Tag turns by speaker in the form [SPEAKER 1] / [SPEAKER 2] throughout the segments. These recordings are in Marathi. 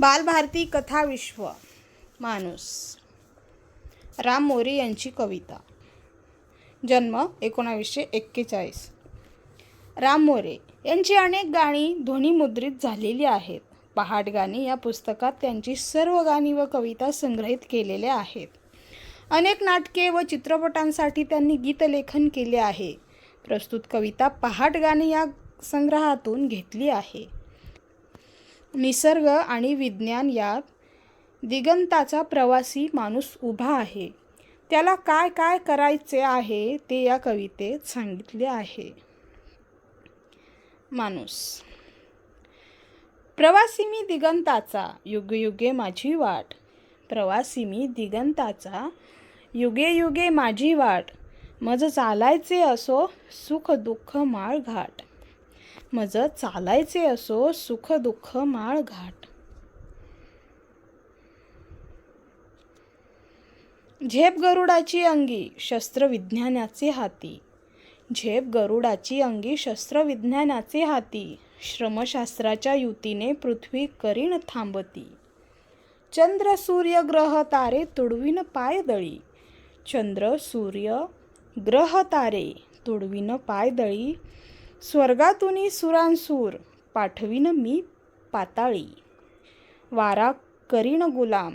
[SPEAKER 1] बालभारती कथा विश्व माणूस. राम मोरे यांची कविता. जन्म एकोणावीसशे एक्केचाळीस. राम मोरे यांची अनेक गाणी ध्वनिमुद्रित झालेली आहेत. पहाट गाणी या पुस्तकात त्यांची सर्व गाणी व कविता संग्रहित केलेल्या आहेत. अनेक नाटके व चित्रपटांसाठी त्यांनी गीतलेखन केले आहे. प्रस्तुत कविता पहाट गाणी या संग्रहातून घेतली आहे. निसर्ग आणि विज्ञान यात दिगंताचा प्रवासी माणूस उभा आहे. त्याला काय काय करायचे आहे ते या कवितेत सांगितले आहे. माणूस. प्रवासी मी दिगंताचा युगे माझी वाट. प्रवासी मी दिगंताचा युगे युगे माझी वाट. मज चालायचे असो सुख दुःख माळ घाट. मज चालायचे असो सुख दुःख माळ घाट झेप गरुडाची अंगी शस्त्र विज्ञानाचे हाती. झेप गरुडाची अंगी शस्त्र विज्ञानाचे हाती. श्रमशास्त्राच्या युतीने पृथ्वी करीण थांबती. चंद्र सूर्य ग्रह तारे तुडविन पायदळी चंद्र सूर्य ग्रह तारे तुडविन पायदळी स्वर्गातून सुरांसूर पाठवीन मी पाताळी. वारा करीन गुलाम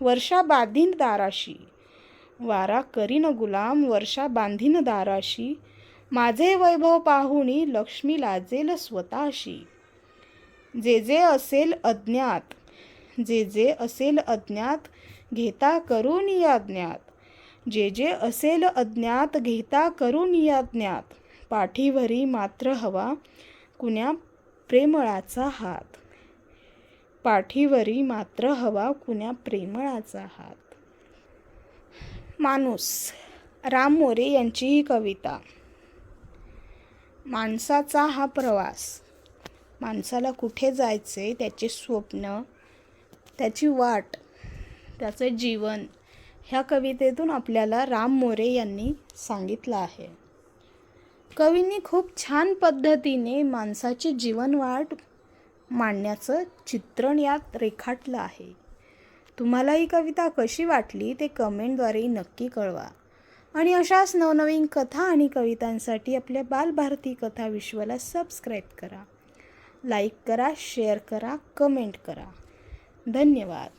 [SPEAKER 1] वर्षा बांधीन दाराशी. वारा करीन गुलाम वर्षा बांधीन दाराशी. माझे वैभव पाहुणी लक्ष्मी लाजेल स्वतःशी. जे जे असेल अज्ञात जे जे असेल अज्ञात घेता करून या ज्ञात. जे जे असेल अज्ञात घेता करून या ज्ञात. पाठीवरी मात्र हवा कुण्या प्रेमळाचा हात. पाठीवरी मात्र हवा कुण्या प्रेमळाचा हात. माणूस राम मोरे यांची ही कविता. माणसाचा हा प्रवास माणसाला कुठे जायचे त्याचे स्वप्न त्याची वाट त्याचं जीवन ह्या कवितेतून आपल्याला राम मोरे यांनी सांगितलं आहे. कवींनी खूप छान पद्धतीने माणसाची जीवनवाट मांडण्याचं चित्रण यात रेखाटलं आहे. तुम्हाला ही कविता कशी वाटली ते कमेंटद्वारे नक्की कळवा. आणि अशाच नवनवीन कथा आणि कवितांसाठी आपल्या बालभारती कथा विश्वाला सबस्क्राईब करा. लाईक करा शेअर करा कमेंट करा. धन्यवाद.